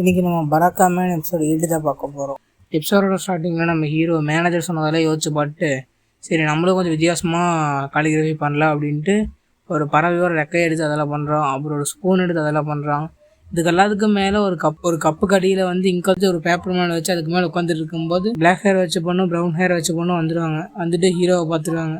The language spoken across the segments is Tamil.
இன்றைக்கி நம்ம பராக்காமே எபிசோடு எயிட்டு தான் பார்க்க போகிறோம் எபிசோடோட ஸ்டார்டிங்கில் நம்ம ஹீரோ மேனேஜர் சொன்னதெல்லாம் யோசிச்சு பார்த்து சரி நம்மளும் கொஞ்சம் வித்தியாசமாக காலிகிராஃபி பண்ணலாம் அப்படின்ட்டு ஒரு பறவையோட ரெக்கை எடுத்து அதெல்லாம் பண்ணுறோம் அப்புறம் ஒரு ஸ்பூன் எடுத்து அதெல்லாம் பண்ணுறான் இதுக்கு எல்லாத்துக்கும் மேலே ஒரு கப் ஒரு கப்பு கடியில் வந்து இங்கே வச்சு ஒரு பேப்பர் மேலே வச்சு அதுக்கு மேலே உட்காந்துட்டு இருக்கும்போது பிளாக் ஹேர் வச்ச பொண்ணும் ப்ரௌன் ஹேர் வச்ச பொண்ணும் வந்துடுவாங்க வந்துட்டு ஹீரோவை பார்த்துருவாங்க.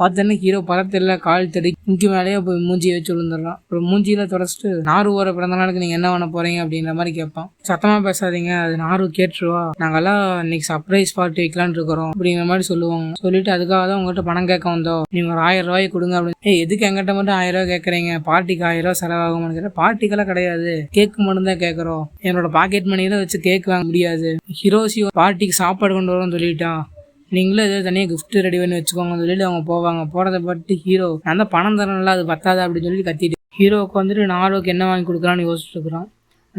பார்த்தோன்னே ஹீரோ படத்தில் கால் தடி இங்கு மேலேயே போய் மூஞ்சியை வச்சு விழுந்துடுறான். அப்புறம் மூஞ்சியில தொடச்சிட்டு நாரு ஓர பிறந்த நாளுக்கு நீங்கள் என்ன பண்ண போறீங்க அப்படின்ற மாதிரி கேட்பான். சத்தமாக பேசாதீங்க அது நாரு கேட்டுருவா. நாங்கெல்லாம் இன்னைக்கு சர்ப்ரைஸ் பார்ட்டி வைக்கலான் இருக்கிறோம் அப்படிங்கிற மாதிரி சொல்லுவாங்க. சொல்லிட்டு அதுக்காக தான் உங்கள்கிட்ட பணம் கேட்க வந்தோம். நீங்கள் ஒரு ஆயிரம் ரூபாய் கொடுங்க அப்படின்னு. ஏ எதுக்கு எங்கிட்ட மட்டும் ஆயிரம் ரூபாய் கேட்குறீங்க? பார்ட்டிக்கு ஆயிரம் ரூபாய் செலவாகும்னு கேட்டேன் பார்ட்டிக்கெல்லாம் கிடையாது. கேக்கு மட்டும் தான் கேட்குறோம். என்னோட பாக்கெட் மணியில வச்சு கேக் வாங்க முடியாது. ஹிரோசி பார்ட்டிக்கு சாப்பாடு கொண்டு வரோம்னு சொல்லிட்டான். நீங்களும் ஏதோ தனியாக கிஃப்ட் ரெடி பண்ணி வச்சுக்கோங்கன்னு சொல்லிட்டு அவங்க போவாங்க. போகிறத பட்டு ஹீரோ நான் தான் பணம் தரேன்ல அது பத்தாது? அப்படின்னு சொல்லி கத்திட்டு. ஹீரோவுக்கு வந்துட்டு நாரோக்கு என்ன வாங்கி கொடுக்குறான்னு யோசிச்சுருக்குறான்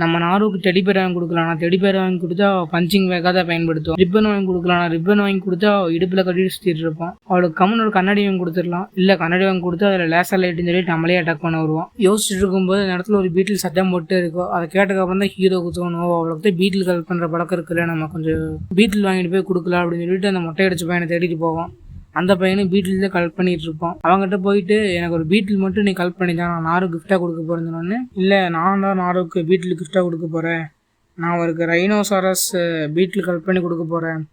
நம்ம நாரோக்கு டெடி பேர் வாங்கி கொடுக்கலாம் நான் டெடி பேர் வாங்கி கொடுத்தா பஞ்சிங் வேக்காக தான் பயன்படுத்துவோம். ரிப்பன் வாங்கி கொடுக்கலாம் ரிப்பன் வாங்கி கொடுத்தா இடுப்பில் கட்டிட்டு சுற்றிட்டு இருப்போம். அவளுக்கு கம்மன் ஒரு கண்ணாடி வாங்கி கொடுத்துடலாம். இல்லை கண்ணாடி வாங்கி கொடுத்தா அதில் லேசர் லைட்டுன்னு சொல்லி நம்மளே அட்டாக் பண்ண வருவோம். யோசிச்சுட்டு இருக்கும்போது அந்த இடத்துல ஒரு பீட்டில் சத்தம் போட்டு இருக்கும் அதை கேட்டதுக்கப்புறம் தான் ஹீரோக்கு தோணும் அவளுக்கு தான் பீட்டில் கல் பண்ணுற பழக்கம் இருக்குல்ல நம்ம கொஞ்சம் பீட்டில் வாங்கிட்டு போய் கொடுக்கலாம் அப்படின்னு சொல்லிட்டு அந்த மொட்டை அடிச்சு பையனை தேடிட்டு போவோம். அந்த பையனும் பீட்டில் தான் கலெக்ட் பண்ணிட்டு இருப்பான் அவங்ககிட்ட போயிட்டு எனக்கு ஒரு பீட்டில் மட்டும் நீ கலெக்ட் பண்ணி தான் நான் நாரு கிஃப்டாக கொடுக்க போறேன்னு இல்லை நான் தான் நாருக்கு பீட்டில் கிஃப்டாக கொடுக்க போகிறேன் நான் அவருக்கு ரைனோசாரஸ் பீட்டில் கலெக்ட் பண்ணி கொடுக்க போகிறேன்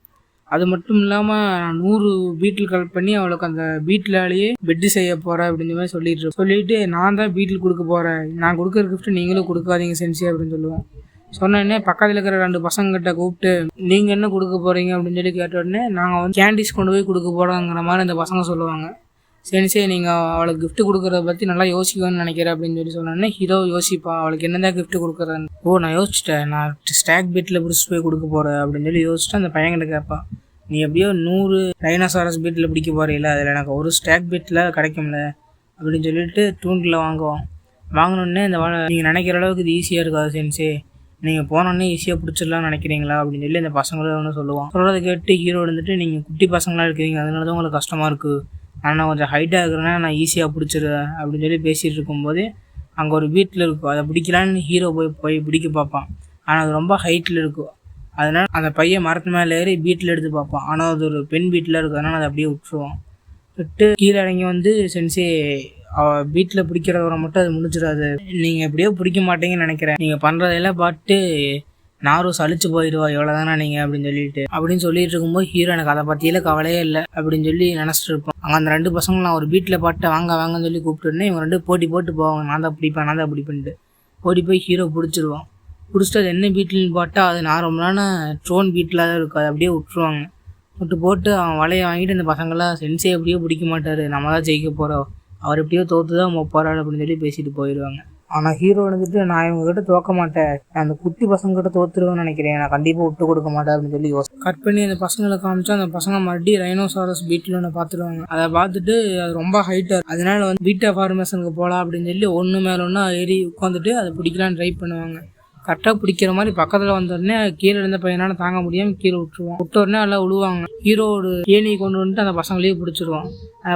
அது மட்டும் இல்லாமல் நான் நூறு பீட்டில் கலெக்ட் பண்ணி அவளுக்கு அந்த பீட்டிலாலேயே பெட்டு செய்ய போகிறேன் அப்படின்ற மாதிரி சொல்லிட்டு சொல்லிட்டு நான் தான் பீட்டில் கொடுக்க போகிறேன் நான் கொடுக்குற கிஃப்ட் நீங்களும் கொடுக்காதீங்க சென்சி அப்படின்னு சொல்லுவேன் சொன்னோடனே பக்கத்தில் இருக்கிற ரெண்டு பசங்ககிட்ட கூப்பிட்டு நீங்கள் என்ன கொடுக்க போகிறீங்க அப்படின்னு சொல்லி கேட்ட உடனே நாங்கள் வந்து கேண்டீஸ் கொண்டு போய் கொடுக்க போகிறோங்கிற மாதிரி அந்த பசங்க சொல்லுவாங்க. சரி சரி நீங்கள் அவளுக்கு கிஃப்ட் கொடுக்குறத பற்றி நல்லா யோசிக்கணும்னு நினைக்கிறேன் அப்படின்னு சொல்லி சொன்னோடனே ஹீரோ யோசிப்பா அவளுக்கு என்னதான் கிஃப்ட் கொடுக்குறேன்னு? ஓ நான் யோசிச்சிட்டேன். நான் ஸ்டாக் பீட்டில் பிடிச்சி போய் கொடுக்க போகிறேன் அப்படின்னு சொல்லி யோசிச்சுட்டு அந்த பையன்கிட்ட கேட்பான் நீ எப்படியோ நூறு டைனாசாரஸ் பீட்டில் பிடிக்க போகிறீங்கள அதில் எனக்கு ஒரு ஸ்டாக் பீட்டில் கிடைக்கும்ல அப்படின்னு சொல்லிட்டு தூண்டில் வாங்குவோம் வாங்கினோடனே இந்த நீங்கள் நினைக்கிற அளவுக்கு இது ஈஸியாக இருக்காது சென்ஸே நீங்கள் போனோடனே ஈஸியாக பிடிச்சிடலாம்னு நினைக்கிறீங்களா அப்படின்னு சொல்லி அந்த பசங்களும் ஒன்று சொல்லுவான். சொல்கிறத கேட்டு ஹீரோ வந்துட்டு நீங்கள் குட்டி பசங்களாக இருக்கிறீங்க அதனால தான் உங்களுக்கு கஷ்டமாக இருக்குது ஆனால் நான் கொஞ்சம் ஹைட்டாக இருக்கிறேன்னா நான் ஈஸியாக பிடிச்சிருவேன் அப்படின்னு சொல்லி பேசிகிட்டு இருக்கும்போது அங்கே ஒரு வீட்டில் இருக்கும் அதை பிடிக்கலான்னு ஹீரோ போய் போய் பிடிக்க பார்ப்பான். ஆனால் அது ரொம்ப ஹைட்டில் இருக்கும் அதனால் அந்த பையன் மரத்து மேலே ஏறி வீட்டில் எடுத்து பார்ப்பான். ஆனால் அது ஒரு பெண் வீட்டில் இருக்கிறதுனால அதனால் அதை அப்படியே விட்டுருவான். விட்டு கீழே இறங்கி வந்து சென்சே அவ வீட்டில் பிடிக்கிறவரை மட்டும் அது முடிச்சிடாது நீங்கள் எப்படியோ பிடிக்க மாட்டீங்கன்னு நினைக்கிறேன். நீங்கள் பண்ணுறதெல்லாம் பார்த்து நாரும் சளிச்சு போயிடுவா இவ்வளோதானா நீங்கள் அப்படின்னு சொல்லிட்டு. அப்படின்னு சொல்லிட்டு இருக்கும்போது ஹீரோ எனக்கு அதை பற்றியெல்லாம் கவலையே இல்லை அப்படின்னு சொல்லி நினச்சிட்டு இருப்போம். அங்கே அந்த ரெண்டு பசங்களும் நான் ஒரு வீட்டில் பாட்டு வாங்க வாங்கன்னு சொல்லி கூப்பிட்டுருந்தேன். இவங்க ரெண்டு போட்டி போட்டு போவாங்க. நான் தான் பிடிப்பேன் நான் தான் பிடிப்பேன்ட்டு ஓடி போய் ஹீரோ பிடிச்சிருவான். பிடிச்சிட்டு அது என்ன பீட்டில்னு பார்த்தா அது நார்மலான ட்ரோன் பீட்டில் தான் இருக்கும். அது அப்படியே விட்டுருவாங்க. விட்டு போட்டு அவன் வலையை வாங்கிட்டு இந்த பசங்களாம் சென்ஸே அப்படியே பிடிக்க மாட்டார். நம்ம தான் ஜெயிக்க போகிறோம் அவர் எப்படியோ தோத்து தான் போகிறாரு அப்படின்னு சொல்லி பேசிட்டு போயிடுவாங்க ஆனால் ஹீரோ வந்துட்டு நான் இவங்க கிட்ட தோக்க மாட்டேன் அந்த குட்டி பசங்க கிட்ட தோத்துருவேன்னு நினைக்கிறேன். நான் கண்டிப்பாக விட்டு கொடுக்க மாட்டேன் அப்படின்னு சொல்லி யோசி கட் பண்ணி அந்த பசங்களை காமிச்சா அந்த பசங்க மறுபடியும் ரைனோசாரஸ் பீட்டில் ஒன்று பார்த்துருவாங்க. அதை பார்த்துட்டு அது ரொம்ப ஹைட்டாக அதனால வந்து பீட்டா ஃபார்மேஷனுக்கு போகலாம் அப்படின்னு சொல்லி ஒன்று மேலே ஒன்றா ஏறி உட்காந்துட்டு அதை பிடிக்கலான்னு ட்ரை பண்ணுவாங்க. கரெக்டாக பிடிக்கிற மாதிரி பக்கத்தில் வந்த உடனே கீழே இருந்த பையனால தாங்க முடியாமல் கீழே விட்டுருவான். விட்ட உடனே எல்லாம் விழுவாங்க ஹீரோவோட ஏணியை கொண்டு வந்துட்டு அந்த பசங்களையே பிடிச்சிருவான்.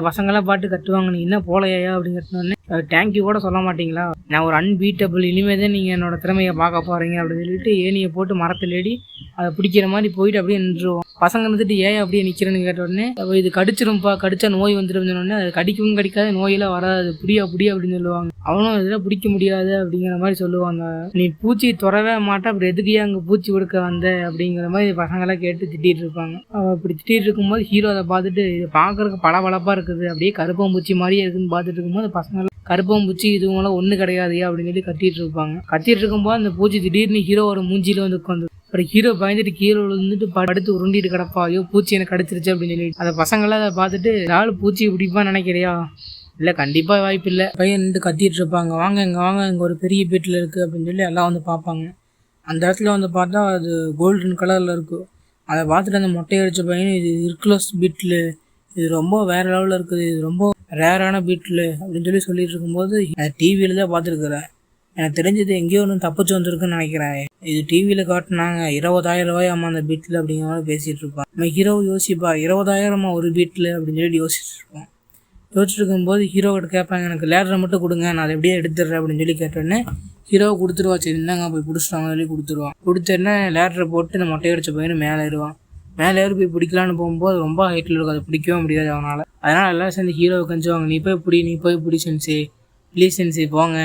பசங்களாம் பாட்டு கட்டுவாங்க. நீ என்ன போலையா அப்படின்னு கட்டினோடனே தேங்க்யூ கூட சொல்ல மாட்டீங்களா? நான் ஒரு அன்பீட்டபிள் இனிமே தான் நீங்கள் என்னோட திறமையை பார்க்க போகிறீங்க அப்படின்னு சொல்லிட்டு ஏனியை போட்டு மரத்தில் ஏடி அதை பிடிக்கிற மாதிரி போயிட்டு அப்படியே நின்றுவோம் பசங்க வந்துட்டு ஏன் அப்படியே நிற்கிறேன்னு கேட்ட உடனே இது கடிச்சிரும்ப்பா கடிச்சா நோய் வந்துடும் உடனே அது கடிக்கவும் கடிக்காது நோயெல்லாம் வராது புடியா புடியா அப்படின்னு சொல்லுவாங்க. அவனும் இதெல்லாம் பிடிக்க முடியாது அப்படிங்கிற மாதிரி சொல்லுவாங்க. நீ பூச்சி துறவே மாட்டா அப்புறம் எதுக்குயா அங்கே பூச்சி கொடுக்க வந்த? அப்படிங்கிற மாதிரி பசங்களாம் கேட்டு திட்டிட்டு இருப்பாங்க. அப்படி திட்டிகிட்டு இருக்கும்போது ஹீரோ அதை பார்த்துட்டு இது பார்க்கறதுக்கு பளபளப்பாக இருக்குது. அப்படியே கருப்பம்பூச்சி மாதிரியே இருக்குன்னு பார்த்துட்டு இருக்கும்போது பசங்க கருப்பம்பூச்சி இதுவெல்லாம் ஒன்றும் கிடையாதுயா அப்படின்னு சொல்லி கத்திட்டு இருப்பாங்க. கத்திட்டு இருக்கும்போது அந்த பூச்சி திடீர்னு ஹீரோ ஒரு மூஞ்சில வந்து உட்காந்து அப்புறம் ஹீரோ பயந்துட்டு கீழே விழுந்துட்டு படுத்து உருண்டிட்டு கிடப்பா. ஐயோ பூச்சி எனக்கு கடிச்சிருச்சு அப்படின்னு சொல்லி. அந்த பசங்களாம் அதை பார்த்துட்டு நாலு பூச்சி பிடிப்பான்னு நினைக்கிறியா? இல்லை கண்டிப்பாக வாய்ப்பு இல்லை. பையன் நின்று கத்திட்டு இருப்பாங்க. வாங்க இங்கே வாங்க இங்கே ஒரு பெரிய பீட்டில் இருக்குது அப்படின்னு சொல்லி எல்லாம் வந்து பார்ப்பாங்க. அந்த இடத்துல வந்து பார்த்தா அது கோல்டன் கலரில் இருக்கும் அதை பார்த்துட்டு அந்த மொட்டை அடித்த பையன் இது இர்குலஸ் பீட்டில் இது ரொம்ப வேற லெவலில் இருக்குது. இது ரொம்ப ரேரான பீட்டில் அப்படின்னு சொல்லி சொல்லிட்டு இருக்கும்போது டிவியில் தான் பார்த்துருக்குறேன். எனக்கு தெரிஞ்சது எங்கேயோ ஒன்று தப்பிச்சு வந்திருக்குன்னு நினைக்கிறேன். இது டிவியில் காட்டினாங்க இருபதாயிரம் ரூபாய் அம்மா அந்த பீட்டில் அப்படிங்கிற மாதிரி பேசிகிட்டு இருப்பான். நம்ம ஹீரோ யோசிப்பா இருபதாயிரமா ஒரு பீட்டில் அப்படின்னு சொல்லி யோசிச்சுட்டு இருப்பான். யோசிச்சுட்டு இருக்கும்போது ஹீரோக்கிட்ட கேட்பாங்க எனக்கு லேடரை மட்டும் கொடுங்க நான் அதை எப்படியே எடுத்துடுறேன் அப்படின்னு சொல்லி கேட்டோடனே ஹீரோவை கொடுத்துருவா சரி இருந்தாங்க போய் பிடிச்சிட்டாங்க சொல்லி கொடுத்துருவான். கொடுத்தோடனே லேட்டரை போட்டு இந்த மொட்டை அடிச்ச பையனு மேலே ஏறுவான். மேலே ஏறி போய் பிடிக்கலான்னு போகும்போது ரொம்ப ஹைட்டில் இருக்கும் அதை பிடிக்கவே முடியாது அவனால். அதனால் எல்லாம் சேர்ந்து ஹீரோவை கஞ்சுவாங்க. நீ போய் பிடி நீ போய் பிடி சென்சி. ப்ளீஸ் சென்சி போங்க.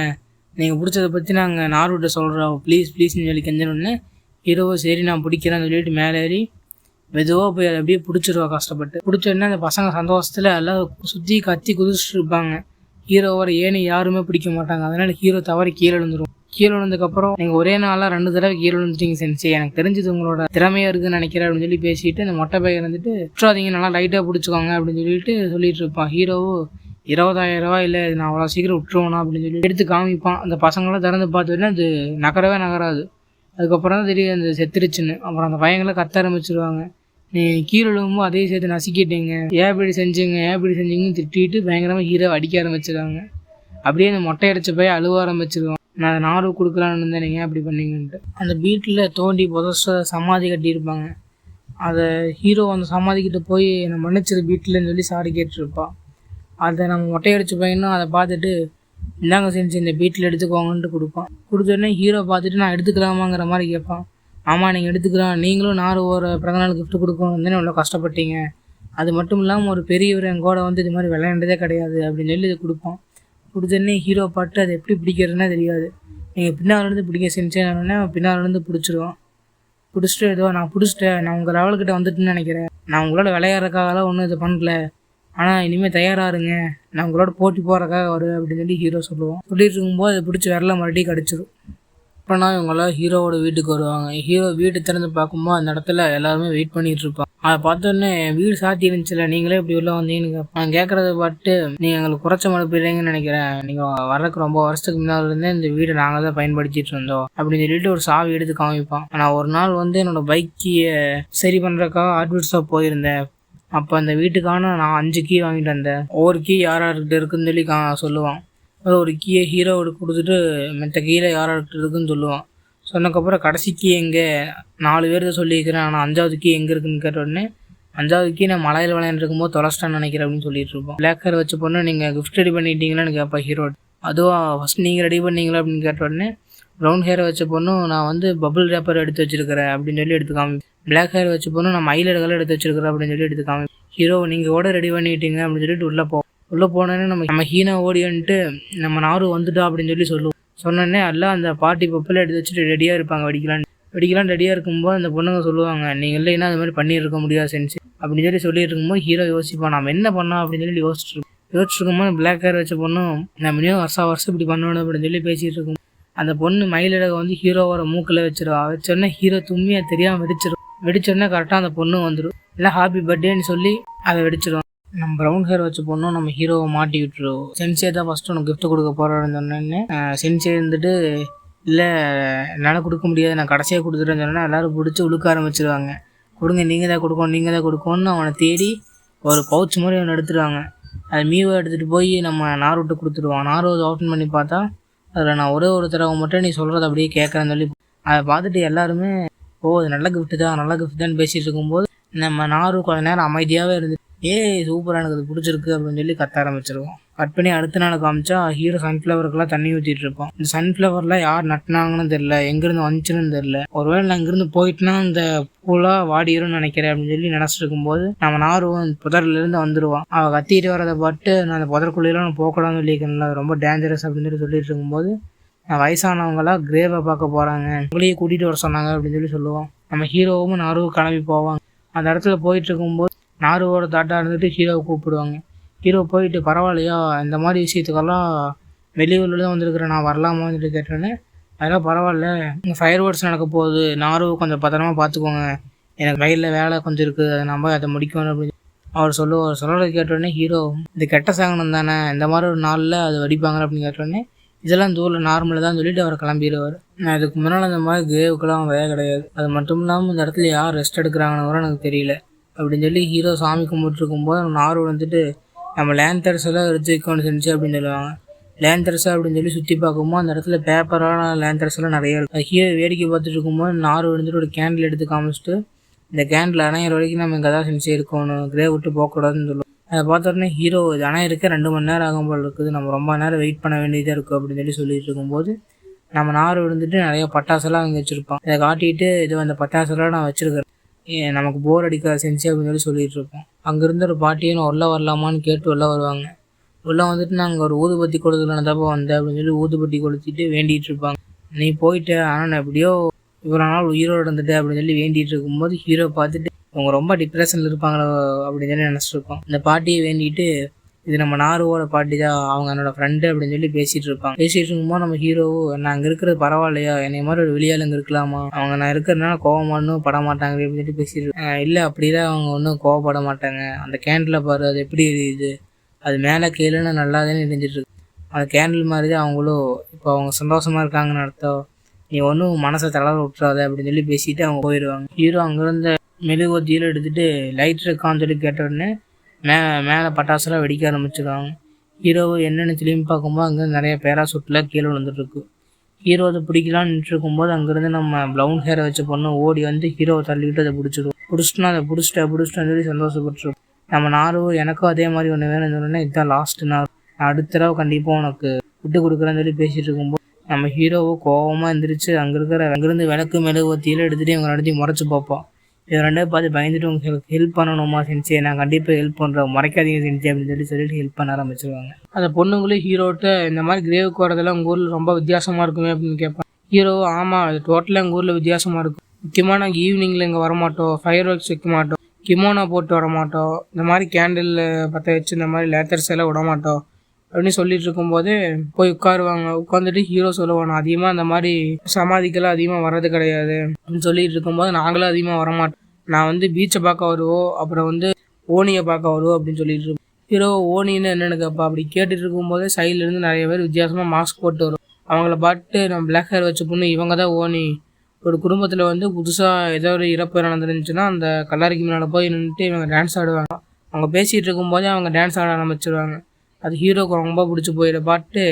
நீங்கள் பிடிச்சதை பற்றி நாங்கள் நார்விட்ட சொல்கிறோம் ப்ளீஸ் ப்ளீஸ்னு சொல்லி கெஞ்சணுன்னு ஹீரோவை சரி நான் பிடிக்கிறேன்னு சொல்லிட்டு மேலே ஏறி மெதுவாக போய் அதை அப்படியே பிடிச்சிருவா கஷ்டப்பட்டு. பிடிச்சோடனே அந்த பசங்க சந்தோஷத்தில் எல்லாம் சுற்றி கத்தி குதிச்சுட்டு இருப்பாங்க. ஹீரோவோட ஏனி யாருமே பிடிக்க மாட்டாங்க. அதனால ஹீரோ தவறி கீழே விழுந்துடும் கீழே விழுந்ததுக்கப்புறம் நீங்கள் ஒரே நாளாக ரெண்டு தடவை கீழே விழுந்துட்டீங்க சென்சி எனக்கு தெரிஞ்சது உங்களோட திறமையாக இருக்குதுன்னு நினைக்கிறேன் அப்படின்னு சொல்லி பேசிட்டு அந்த மொட்டை பையன் வந்துட்டு விட்டுறாதீங்க நல்லா லைட்டாக பிடிச்சிக்கோங்க அப்படின்னு சொல்லிட்டு சொல்லிட்டு இருப்பான். ஹீரோவோ இருபதாயிரம் ரூபா இல்லை நான் அவ்வளோ சீக்கிரம் விட்டுருவேனா அப்படின்னு சொல்லி எடுத்து காமிப்பான். அந்த பசங்களாம் திறந்து பார்த்தோன்னா அது நகரவே நகராது. அதுக்கப்புறம் தான் தெரியும் அந்த செத்துருச்சுன்னு. அப்புறம் அந்த பையங்களை கத்த ஆரம்பிச்சிருவாங்க. நீ கீழே விழும்போது அதையும் சேர்த்து நசுக்கிட்டீங்க. ஏன் இப்படி செஞ்சீங்க? ஏன் இப்படி செஞ்சீங்கன்னு திட்டிட்டு பயங்கரமாக ஹீரோ அடிக்க ஆரம்பிச்சிருவாங்க. அப்படியே அந்த மொட்டை அடிச்ச போய் அழுவ ஆரம்பிச்சிருவான். நான் அதை நாடு கொடுக்கலான்னு இருந்தேன் நீங்கள் ஏன் அப்படி பண்ணீங்கன்ட்டு. அந்த வீட்டில் தோண்டி புதச்ச சமாதி கட்டியிருப்பாங்க. அதை ஹீரோ அந்த சமாதிக்கிட்ட போய் என்னை மன்னிச்சிரு வீட்டில்னு சொல்லி சாரி கேட்டுருப்பா. அதை நம்ம மொட்டையடிச்ச பையனும் அதை பார்த்துட்டு இந்தாங்க செஞ்சு இந்த வீட்டில் எடுத்துக்கோங்கன்ட்டு கொடுப்பான். கொடுத்தோடனே ஹீரோ பார்த்துட்டு நான் எடுத்துக்கலாமாங்கிற மாதிரி கேட்பான். ஆமாம் நீங்கள் எடுத்துக்கலாம் நீங்களும் நார் ஒரு பிறந்தநாள் கிஃப்ட் கொடுக்கணும் தானே இவ்வளோ கஷ்டப்பட்டீங்க. அது மட்டும் இல்லாமல் ஒரு பெரியவர் என் கூட வந்து இது மாதிரி விளையாண்டதே கிடையாது அப்படின்னு சொல்லி இது கொடுப்போம். கொடுத்தோடனே ஹீரோ பாட்டு அது எப்படி பிடிக்கிறதுனே தெரியாது. நீங்கள் பின்னால் இருந்து பிடிக்க செஞ்சேன்னு பின்னால் இருந்து பிடிச்சிட்டு ஏதோ நான் பிடிச்சிட்டேன் நான் உங்கள் லெவல்கிட்ட வந்துட்டுன்னு நினைக்கிறேன். நான் உங்களோட விளையாடுறக்காகலாம் ஒன்றும் இது பண்ணல. ஆனால் இனிமேல் தயாராக இருங்க. நான் உங்களோட போட்டி போகிறக்காக வருவேன் அப்படின்னு சொல்லி ஹீரோ சொல்லுவோம். சொல்லிட்டு இருக்கும்போது அது பிடிச்சி வரல மறுபடியும் கிடச்சிரும். அப்புறம்னா இவங்கெல்லாம் ஹீரோவோட வீட்டுக்கு வருவாங்க. ஹீரோ வீடு திறந்து பார்க்கும்போது அந்த இடத்துல எல்லாருமே வெயிட் பண்ணிட்டு இருப்பாங்க. அதை பார்த்தோன்னே வீடு சாத்தி இருந்துச்சுல நீங்களே இப்படி உள்ள வந்தீங்கன்னு நான் கேட்கறத பார்த்து நீங்கள் எங்களுக்கு குறைச்ச மனுப்பிடுறீங்கன்னு நினைக்கிறேன். நீங்கள் வர்றதுக்கு ரொம்ப வருஷத்துக்கு முன்னாடி இருந்தே இந்த வீடை நாங்கள் தான் பயன்படுத்திட்டு இருந்தோம். அப்படின்னு சொல்லிட்டு ஒரு சாவி எடுத்து காமிப்பான். நான் ஒரு நாள் வந்து என்னோட பைக்கியை சரி பண்ணுறதுக்காக ஹார்ட்வேர் போயிருந்தேன். அப்போ அந்த வீட்டுக்கான நான் அஞ்சு கீ வாங்கிட்டு வந்தேன். ஒவ்வொரு கீ யார் யார்கிட்ட இருக்குன்னு சொல்லி கா சொல்லுவான். ஒரு கீயை ஹீரோவோட கொடுத்துட்டு மற்ற கீழே யார் இருக்குதுன்னு சொல்லுவான். சொன்னக்கப்புறம் கடைசி கீ எங்கே? நாலு பேர் சொல்லியிருக்கிறேன். ஆனால் அஞ்சாவது கீ எங்கே இருக்குன்னு கேட்ட உடனே அஞ்சாவது கீ நான் மலையில் விளையாண்டுருக்கும் போது தொலைச்சிட்டான்னு நினைக்கிறேன் அப்படின்னு சொல்லிட்டு இருப்போம் பிளாக் ஹேர் வச்ச பொண்ணு நீங்கள் கிஃப்ட் ரெடி பண்ணிட்டீங்களான்னு கேட்பா ஹீரோ அதுவும் ஃபஸ்ட் நீங்கள் ரெடி பண்ணீங்களா அப்படின்னு கேட்ட உடனே ப்ரௌன் ஹேர் வச்ச பொண்ணும் நான் வந்து பபுள் ரேப்பர் எடுத்து வச்சிருக்கிறேன் அப்படின்னு சொல்லி எடுத்துக்காமல் பிளாக் ஹேர் வச்ச பொண்ணும் நான் மயிலடுகளை எடுத்து வச்சிருக்கிறேன் அப்படின்னு சொல்லி எடுத்துக்காமல் ஹீரோ நீங்கள் கூட ரெடி பண்ணிட்டீங்க அப்படின்னு சொல்லிட்டு உள்ளே போ உள்ளே போனோடனே நம்ம நம்ம ஹீனா ஓடியன்ட்டு நம்ம நாரு வந்துட்டா அப்படின்னு சொல்லி சொல்லுவோம். சொன்னோடனே எல்லாம் அந்த பார்ட்டி பப்பில் எடுத்து வச்சுட்டு ரெடியாக இருப்பாங்க வெடிக்கலான்னு. வெடிக்கலாம் ரெடியாக இருக்கும்போது அந்த பொண்ணுங்க சொல்லுவாங்க நீங்கள் இல்லைன்னா அது மாதிரி பண்ணியிருக்க முடியாது சென்ஸ் அப்படின்னு சொல்லி சொல்லிட்டு இருக்கும்போது ஹீரோ யோசிப்பான் நம்ம என்ன பண்ணோம்? அப்படின்னு சொல்லி யோசிச்சுட்டு இருக்கோம். யோசிச்சுட்டு இருக்கும்போது பிளாக் ஹேர் வச்ச பொண்ணும் நம்ம இன்னும் வருஷம் வருஷம் இப்படி பண்ணணும் அப்படின்னு சொல்லி பேசிட்டு இருக்கும். அந்த பொண்ணு மயிலிறக வந்து ஹீரோவோட மூக்கில் வச்சிருவா. வச்சோடனே ஹீரோ தும்மியாக தெரியாமல் வெடிச்சிடும் வெடிச்சோடனே கரெக்டாக அந்த பொண்ணு வந்துடும் இல்லை ஹாப்பி பர்த்டேன்னு சொல்லி அதை வெடிச்சிடும் நம்ம ப்ரௌன் ஹேர் வச்சு பொண்ணும் நம்ம ஹீரோவை மாட்டி விட்டுருவோம் சென்சே தான் ஃபஸ்ட்டு உனக்கு கிஃப்ட் கொடுக்க போகிறோன்னு சொன்னோன்னே. சென்சே இருந்துட்டு இல்லை என்னால் கொடுக்க முடியாது நான் கடைசியாக கொடுத்துட்டேன்னு சொன்னேன்னா எல்லோரும் பிடிச்சி உழுக்க ஆரம்பிச்சிருவாங்க. கொடுங்க நீங்கள் தான் கொடுக்கணும் நீங்கள் தான் கொடுக்கணும்னு அவனை தேடி ஒரு பவுச் மாதிரி அவனை எடுத்துடுவாங்க அது மீவை எடுத்துகிட்டு போய் நம்ம நார்விட்டு கொடுத்துருவான். நார் ஓப்பன் பண்ணி பார்த்தா அதில் நான் ஒரே ஒரு தடவை மட்டும் நீ சொல்கிறத அப்படியே கேட்குறேன்னு சொல்லி அதை பார்த்துட்டு எல்லாருமே ஓ அது நல்ல கிஃப்ட்டு தான் நல்ல கிஃப்ட் தான் பேசிகிட்டு இருக்கும்போது நம்ம நாரு கொஞ்ச நேரம் அமைதியாகவே இருந்து ஏ சூப்பராக எனக்கு அது பிடிச்சிருக்கு அப்படின்னு சொல்லி கத்த ஆரம்பிச்சிருவோம். கட் பண்ணி அடுத்த நாள் காமிச்சா ஹீரோ சன்ஃப்ளவருக்குலாம் தண்ணி ஊற்றிட்டு இருப்பான். இந்த சன்ஃப்ளவர்லாம் யார் நட்டினாங்கன்னு தெரில எங்கேருந்து வந்துச்சுன்னு தெரில ஒருவேளை நான் இங்கேருந்து போயிட்டுனா இந்த பூலாக வாடிரும்னு நினைக்கிறேன் அப்படின்னு சொல்லி நினச்சிட்டு இருக்கும்போது நம்ம நார்வம் புதர்லேருந்து வந்துடுவான் அவள் கத்திட்டு வரதை பார்த்து நான் அந்த புதற்குள்ளேலாம் நான் போகக்கூடாதுன்னு சொல்லியிருக்கேன்ல ரொம்ப டேஞ்சரஸ் அப்படின்னு சொல்லி சொல்லிட்டு இருக்கும்போது நான் வயசானவங்களாம் கிரேவை பார்க்க போகிறாங்க உங்களையே கூட்டிகிட்டு வர சொன்னாங்க அப்படின்னு சொல்லி சொல்லுவோம் நம்ம ஹீரோவும் நார்வும் கிளம்பி போவாங்க. அந்த இடத்துல போயிட்டு இருக்கும்போது நாருவோட தாட்டா இருந்துட்டு ஹீரோவை கூப்பிடுவாங்க. ஹீரோ போயிட்டு பரவாயில்லையா இந்த மாதிரி விஷயத்துக்கெல்லாம் வெளியூரில் தான் வந்திருக்கிறேன் நான் வரலாமான்னு சொல்லி கேட்டோன்னே அதெல்லாம் பரவாயில்ல. இங்கே ஃபயர் ஒர்க்ஸ் நடக்க போகுது. நாரும் கொஞ்சம் பத்திரமா பார்த்துக்கோங்க எனக்கு வயலில் வேலை கொஞ்சம் இருக்குது அதை நம்ம அதை முடிக்கணும் அப்படின்னு அவர் சொல்லுவார் சொல்கிறத கேட்டோடனே ஹீரோ இது கெட்ட சாகனம் தானே. இந்த மாதிரி ஒரு நாளில் அது வடிப்பாங்க அப்படின்னு கேட்டோடனே இதெல்லாம் இந்த ஊரில் நார்மலாக தான் சொல்லிட்டு அவர் கிளம்பிடுவார். நான் இதுக்கு முன்னால் அந்த மாதிரி கேவுக்கெல்லாம் வேலை கிடையாது. அது மட்டும் இல்லாமல் இந்த இடத்துல யார் ரெஸ்ட் எடுக்கிறாங்கன்னு கூட எனக்கு தெரியல. அப்படின்னு சொல்லி ஹீரோ சாமி கும்பிட்டுருக்கும்போது நார் வந்துட்டு நம்ம லேந்தர்ஸ் எல்லாம் எடுத்து வைக்கணும்னு செஞ்சு அப்படின்னு சொல்லுவாங்க. லேந்தர்ஸ் அப்படின்னு சொல்லி சுற்றி பார்க்கும்போது அந்த இடத்துல பேப்பரான லேந்தர்ஸ் எல்லாம் நிறைய இருக்கும் ஹீரோ வேடிக்கை பார்த்துட்டு இருக்கும்போது நார் வந்துட்டு ஒரு கேண்டில் எடுத்து காமிச்சிட்டு இந்த கேண்டில் அணையிற வரைக்கும் நம்ம இங்கே தான் செஞ்சு இருக்கணும் கிரே விட்டு போகக்கூடாதுன்னு சொல்லுவோம். அதை பார்த்த உடனே ஹீரோ இது அணையிறக்க ரெண்டு மணி நேரம் ஆகும் போல் இருக்குது நம்ம ரொம்ப நேரம் வெயிட் பண்ண வேண்டியதாக இருக்கும் அப்படின்னு சொல்லி சொல்லிட்டு இருக்கும்போது நம்ம நார் விழுந்துட்டு நிறைய பட்டாசெல்லாம் அங்கே வச்சுருப்பான் இதை காட்டிட்டு இது அந்த பட்டாசெல்லாம் நான் வச்சுருக்கிறேன். நமக்கு போர் அடிக்காத செஞ்சு அப்படின்னு சொல்லி சொல்லிட்டு இருப்போம் அங்கேருந்து ஒரு பாட்டியும் உள்ளே வரலாமான்னு கேட்டு உள்ளே வருவாங்க. உள்ளே வந்துட்டு நாங்கள் ஒரு ஊதுபத்தி கொடுத்துலானதாப்பா வந்தேன் அப்படின்னு சொல்லி ஊதுபத்தி கொளுத்திட்டு வேண்டிகிட்டு இருப்பாங்க. நீ போயிட்ட ஆனால் நான் எப்படியோ இவ்வளோ நாள் உயிரோடு இருந்துட்டு அப்படின்னு சொல்லி வேண்டிகிட்டு இருக்கும்போது ஹீரோ பார்த்துட்டு அவங்க ரொம்ப டிப்ரெஷனில் இருப்பாங்களோ? அப்படின்னு சொல்லி நினச்சிருப்போம் இந்த பாட்டியை வேண்டிட்டு இது நம்ம நாருவோட பாட்டி தான் அவங்க என்னோட ஃப்ரெண்டு அப்படின்னு சொல்லி பேசிட்டு இருப்பாங்க. பேசிட்டு இருக்கும்போது நம்ம ஹீரோவோ நான் அங்கே இருக்கிறது பரவாயில்லையா? என்னை மாதிரி ஒரு வெளியாளுங்க இருக்கலாமா? அவங்க நான் இருக்கிறதுனால கோவமானும் பட மாட்டாங்க அப்படின்னு சொல்லி பேசிட்டு இல்லை அப்படிலாம் அவங்க ஒன்றும் கோவப்பட மாட்டாங்க. அந்த கேண்டில் பாரு அது எப்படி எரியுது? அது மேலே கீழேன்னு நல்லா தானே எரிஞ்சிட்டு அந்த கேண்டில் மாதிரி தான் அவங்களும் இப்போ அவங்க சந்தோஷமா இருக்காங்கன்னு அர்த்தம். நீ ஒன்றும் மனசை தளர விட்டுறாத அப்படின்னு சொல்லி பேசிட்டு அவங்க போயிடுவாங்க ஹீரோ அங்கேருந்த மெழுகுவத்தியில் எடுத்துகிட்டு லைட் இருக்கான்னு சொல்லி கேட்ட உடனே மே மேலே பட்டாசுலாம் வெடிக்க ஆரம்பிச்சிருக்காங்க. ஹீரோவை என்னென்னு திரும்பி பார்க்கும்போது அங்கே நிறைய பேராசூட்டில் கீழே விழுந்துட்டுருக்கு. ஹீரோ அதை பிடிக்கலான்னு இருக்கும்போது அங்கேருந்து நம்ம ப்ளவுன் ஹேரை வச்ச பொண்ணு ஓடி வந்து ஹீரோவை தள்ளிக்கிட்டு அதை பிடிச்சிடும். பிடிச்சிட்டுனா அதை பிடிச்சிட்ட பிடிச்சிட்டான்னு சொல்லி சந்தோஷப்பட்டுரும். நம்ம நாரும் எனக்கும் அதே மாதிரி ஒன்று வேணும்னு சொன்னோன்னே இதுதான் லாஸ்ட் நாள் நான் அடுத்த தடவை கண்டிப்பாக உனக்கு விட்டு கொடுக்குறேன்னு சொல்லி பேசிகிட்டு இருக்கும்போது நம்ம ஹீரோவை கோவமாக எந்திரிச்சு அங்கே இருக்கிற அங்கேருந்து விளக்கு மெழுகுவத்தியில் எடுத்துகிட்டு இவங்க நடத்தி முறைச்சி பார்ப்போம் இது ரெண்டே பார்த்து பயந்துட்டு உங்களுக்கு ஹெல்ப் பண்ணணுமா செஞ்சே நான் கண்டிப்பாக ஹெல்ப் பண்ணுறேன் மறைக்காதீங்க செஞ்சே அப்படின்னு சொல்லி சொல்லிட்டு ஹெல்ப் பண்ண ஆரம்பிச்சிருவாங்க. அந்த பொண்ணுங்களே ஹீரோட்ட இந்த மாதிரி கிரேவுக்கு வரதெல்லாம் உங்கள் ஊரில் ரொம்ப வித்தியாசமாக இருக்குமே அப்படின்னு கேட்பான் ஹீரோ ஆமாம் அது டோட்டலாக எங்கள் ஊரில் வித்தியாசமாக இருக்கும். முக்கியமாக நாங்கள் ஈவினிங்கில் இங்கே வரமாட்டோம் ஃபயர் ஒர்க்ஸ் வைக்க மாட்டோம் கிமோனா போட்டு வர மாட்டோம் இந்த மாதிரி கேண்டில் பற்ற வச்சு இந்த மாதிரி லேட்டர்ஸ் எல்லாம் விட மாட்டோம் அப்படின்னு சொல்லிட்டு இருக்கும்போது போய் உட்காருவாங்க. உட்காந்துட்டு ஹீரோ சொல்லுவோம் நான் அதிகமாக அந்த மாதிரி சமாதிக்கெல்லாம் அதிகமாக வர்றது கிடையாது. அப்படின்னு சொல்லிட்டு இருக்கும்போது நாங்களும் அதிகமாக வரமாட்டோம். நான் வந்து பீச்சை பார்க்க வருவோம் அப்புறம் வந்து ஓனியை பார்க்க வருவோம் அப்படின்னு சொல்லிட்டு இருக்கோம் ஹீரோ ஓனின்னு என்னென்னு கேட்பா? அப்படி கேட்டுட்டு இருக்கும்போதே சைட்லேருந்து நிறைய பேர் வித்தியாசமாக மாஸ்க் போட்டு வரும். அவங்கள பாட்டு நம்ம பிளாக் ஹேர் வச்ச பொண்ணு இவங்க தான் ஓனி ஒரு குடும்பத்தில் வந்து புதுசாக ஏதோ ஒரு இறப்பு நடந்துருந்துச்சுன்னா அந்த கல்லாரிக்கு மேலே போய் நின்றுட்டு இவங்க டான்ஸ் ஆடுவாங்க. அவங்க பேசிகிட்டு இருக்கும்போதே அவங்க டான்ஸ் ஆட ஆரம்பிச்சிருவாங்க. அது ஹீரோக்கு ரொம்ப பிடிச்சி போயிட பாட்டு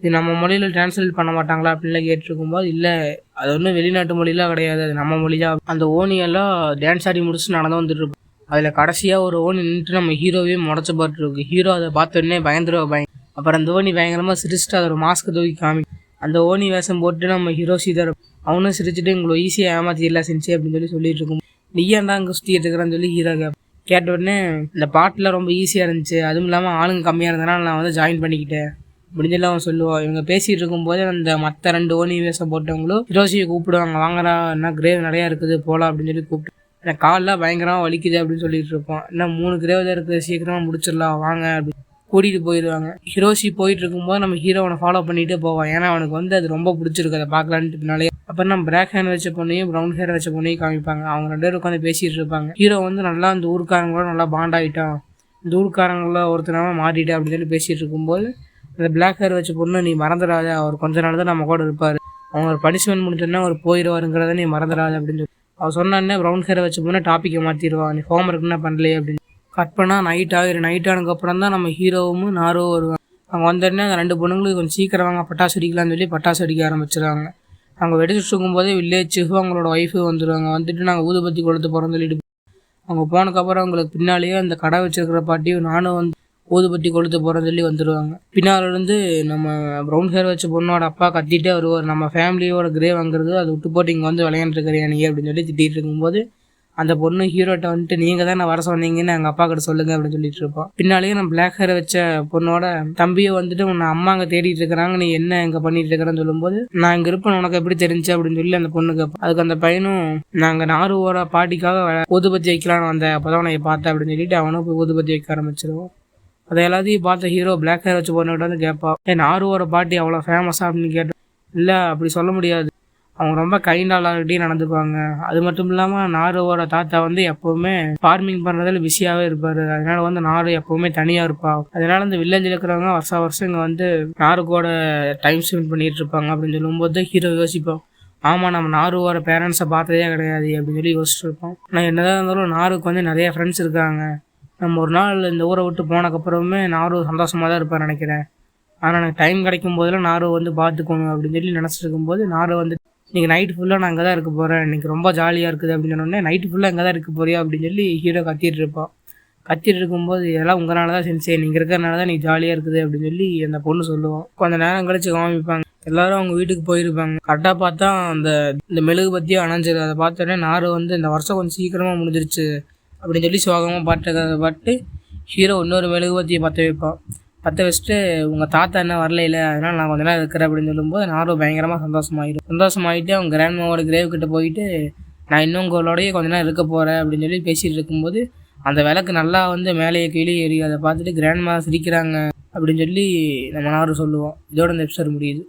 இது நம்ம மொழியில் டிரான்ஸ்லேட் பண்ண மாட்டாங்களா அப்படின்லாம் கேட்டிருக்கும்போது இல்லை அது ஒன்றும் வெளிநாட்டு மொழிலாம் கிடையாது. அது நம்ம மொழியாக அந்த ஓனியெல்லாம் டான்ஸ் ஆடி முடிச்சு நடந்து வந்துட்டு அதில் கடைசியாக ஒரு ஓனி நின்றுட்டு நம்ம ஹீரோவே முடச்சு பார்த்துருக்கு ஹீரோ அதை பார்த்த உடனே பயந்துருவா பயம் அப்புறம் அந்த ஓனி பயங்கரமாக சிரிச்சுட்டு அதை ஒரு தூக்கி காமி அந்த ஓனி வேஷம் போட்டு நம்ம ஹீரோ சீதர் அவனும் சிரிச்சுட்டு உங்களை ஈஸியாக ஏமாத்திடலாம் செஞ்சு அப்படின்னு சொல்லி சொல்லிட்டு இருக்கும். நீ ஏன்டா அங்கே சுற்றிட்டு இருக்கிறான்னு சொல்லி ஹீரோ கேப் கேட்டவுடனே இந்த பாட்டில் ரொம்ப ஈஸியாக இருந்துச்சு. அதுவும் இல்லாமல் ஆளுங்க கம்மியாக இருந்தனால நான் வந்து ஜாயின் பண்ணிக்கிட்டேன். முடிஞ்செல்லாம் அவன் சொல்லுவாள் இவங்க பேசிகிட்டு இருக்கும்போது அந்த மற்ற ரெண்டு ஓனி வேஷம் போட்டவங்களும் ஹிரோஷியை கூப்பிடுவாங்க. வாங்கடா என்ன கிரேவ் நிறையா இருக்குது போகலாம் அப்படின்னு சொல்லி கூப்பிட்டு எனக்கு காலில் பயங்கரமாக வலிக்குது அப்படின்னு சொல்லிட்டு இருப்போம் என்ன மூணு கிரேவ் தான் இருக்குது சீக்கிரமாக முடிச்சிடலாம் வாங்க அப்படின்னு. கூட்டிகிட்டு போயிடுவாங்க ஹிரோஷி போயிட்டு இருக்கும்போது நம்ம ஹீரோவனை ஃபாலோ பண்ணிகிட்டே போவான். ஏன்னா அவனுக்கு வந்து அது ரொம்ப பிடிச்சிருக்கு. அதை பார்க்கலான்ட்டு பின்னாலே. அப்புறம் நம்ம பிளாக் ஹேர் வச்ச பொண்ணையும் ப்ரௌன் ஹேர் வச்ச பொண்ணையும் காமிப்பாங்க. அவங்க ரெண்டு பேரும் உட்காந்து பேசிட்டு இருப்பாங்க. ஹீரோ வந்து நல்லா அந்த ஊருக்காரங்களோட நல்லா பாண்ட் ஆகிட்டான் இந்த ஊருக்காரங்கள ஒருத்தனாம மாறிட்டு அப்படின்னு சொல்லி பேசிட்டு இருக்கும்போது அந்த பிளாக் ஹேர் வச்ச பொண்ணு நீ மறந்துடாத. அவர் கொஞ்ச நாள் தான் நம்ம கூட இருப்பார். அவங்க ஒரு பனிஷ்மெண்ட் முடிஞ்சோன்னா அவர் போயிடுவாருங்கிறத நீ மறந்துடாத அப்படின்னு சொல்லி. அவர் சொன்னானே ப்ரௌன் ஹேர் வச்ச பொண்ணு டாப்பிக்கை மாற்றிடுவான் நீ ஹோம் ஒர்க் என்ன பண்ணலையே அப்படின்னு. கட் பண்ணால் நைட் ஆகிரு நைட் ஆனதுக்கப்புறம் தான் நம்ம ஹீரோவும் நாரோவும் வருவாங்க. அவங்க வந்தோடனே அந்த ரெண்டு பொண்ணுங்களுக்கு கொஞ்சம் சீக்கிரம் வாங்க பட்டாசு அடிக்கலாம்னு சொல்லி பட்டாசு அடிக்க ஆரம்பிச்சிடுறாங்க. அவங்க வெடிச்சுட்டு இருக்கும்போதே வில்லேஜ் அவங்களோட ஒய்ஃபு வந்துடுவாங்க வந்துட்டு நாங்கள் ஊதுபத்தி கொளுத்து போகிறோம்னு சொல்லிட்டு அவங்க போனதுக்கப்புறம் அவங்களுக்கு பின்னாலேயே அந்த கடை வச்சிருக்கிற பாட்டியும் நானும் வந்து ஊதுபத்தி கொளுத்து போகிறேன்னு சொல்லி வந்துடுவாங்க பின்னால் இருந்து நம்ம ப்ரௌன் ஹேர் வச்ச பொண்ணோட அப்பா கத்திட்டே வருவார். நம்ம ஃபேமிலியோட கிரே வாங்குறது அது விட்டு போட்டு இங்கே வந்து விளையாண்டுருக்கிறியா நீ அப்படின்னு சொல்லி திட்டிகிட்டு இருக்கும்போது அந்த பொண்ணு ஹீரோட்ட வந்துட்டு நீங்கள் தான் வர சொன்னீங்கன்னு எங்கள் அப்பா கிட்ட சொல்லுங்க அப்படின்னு சொல்லிட்டு இருப்போம். பின்னாலேயே நம்ம பிளாக் ஹேர் வச்ச பொண்ணோட தம்பியை வந்துட்டு உன்னை அம்மா அங்கே தேடிட்டு இருக்கிறாங்க நீ என்ன இங்கே பண்ணிட்டு இருக்கிறேன்னு சொல்லும்போது நான் இங்க இருப்பேன் உனக்கு எப்படி தெரிஞ்சு? அப்படின்னு சொல்லி அந்த பொண்ணு கேட்போம் அதுக்கு அந்த பையனும் நாங்கள் நாருவோட பாட்டிக்காக வ- ஊதுபத்தி வைக்கலான்னு வந்த அப்பதான் தான் பார்த்தேன் அப்படின்னு சொல்லிட்டு அவனும் போய் ஊதுபத்தி வைக்க ஆரம்பிச்சிருவோம் அதை எல்லாத்தையும் பார்த்த ஹீரோ பிளாக் ஹேர் வச்சு பொண்ணுகிட்ட வந்து கேட்பா ஏன் நாருவோட பாட்டி அவ்வளோ ஃபேமஸா அப்படின்னு கேட்டேன் இல்லை அப்படி சொல்ல முடியாது. அவங்க ரொம்ப கைண்ட் எல்லார்கிட்டையும் நடந்துக்குவாங்க. அது மட்டும் இல்லாமல் நாருவோட தாத்தா வந்து எப்போவுமே ஃபார்மிங் பண்ணுறதுல பிஸியாகவே இருப்பார். அதனால வந்து நாரு எப்போவுமே தனியாக இருப்பா. அதனால இந்த வில்லேஜில் இருக்கிறவங்க வருஷம் வருஷம் இங்கே வந்து நாரு கூட டைம் ஸ்பெண்ட் பண்ணிட்டு இருப்பாங்க அப்படின்னு சொல்லும்போது ஹீரோ யோசிப்போம். ஆமாம் நம்ம நாருவோட பேரண்ட்ஸை பார்த்ததே கிடையாது அப்படின்னு சொல்லி யோசிச்சுட்டு இருப்போம். ஆனால் என்னதான் இருந்தாலும் நாருக்கு வந்து நிறைய ஃப்ரெண்ட்ஸ் இருக்காங்க. நம்ம ஒரு நாள் இந்த ஊரை விட்டு போனதுக்கப்புறமே நாரு சந்தோஷமாக தான் இருப்பார் நினைக்கிறேன். ஆனால் எனக்கு டைம் கிடைக்கும் போதெல்லாம் நாரு வந்து பார்த்துக்கணும் அப்படின்னு சொல்லி நினச்சிட்டு இருக்கும்போது நாரு வந்து இன்றைக்கி நைட் ஃபுல்லாக நான் அங்கே தான் இருக்க போகிறேன் இன்னைக்கு ரொம்ப ஜாலியாக இருக்குது. அப்படின்னு சொன்னோடனே நைட்டு ஃபுல்லாக அங்கே தான் இருக்க போறியா? அப்படின்னு சொல்லி ஹீரோ கத்திட்டு இருப்பான். கத்திட்டு இருக்கும்போது இதெல்லாம் உங்களால தான் சென்சே நீங்கள் இருக்கிறனால தான் நீ ஜாலியாக இருக்குது. அப்படின்னு சொல்லி அந்த பொண்ணு சொல்லுவோம் கொஞ்சம் நேரம் கழிச்சு காமிப்பாங்க. எல்லாரும் அவங்க வீட்டுக்கு போயிருப்பாங்க. கரெக்டாக பார்த்தா அந்த இந்த மெழுகு பற்றியும் அணைஞ்சிரு அதை பார்த்தோன்னே நாரு வந்து இந்த வருஷம் கொஞ்சம் சீக்கிரமாக முடிஞ்சிருச்சு. அப்படின்னு சொல்லி சோகமாக பாட்டு பாட்டு ஹீரோ இன்னொரு மெழுகு பற்றியை பற்ற வைப்பான். பற்ற வச்சுட்டு உங்கள் தாத்தா என்ன வரலையில அதனால் நான் கொஞ்ச நேரம் இருக்கிறேன் அப்படின்னு சொல்லும்போது நானும் பயங்கரமாக சந்தோஷமாயிடும் சந்தோஷமாயிட்டு அவங்க கிராண்ட்மாவோட கிரேவ் கிட்ட போயிட்டு நான் இன்னும் உங்களோடய கொஞ்ச நேரம் இருக்க போகிறேன் அப்படின்னு சொல்லி பேசிகிட்டு இருக்கும்போது அந்த விளக்கு நல்லா வந்து மேலேயே கீழே எரியும் அதை பார்த்துட்டு கிராண்ட்மா சிரிக்கிறாங்க அப்படின்னு சொல்லி நம்ம நார் சொல்லுவோம். இதோட இந்த எபிசோட் முடியுது.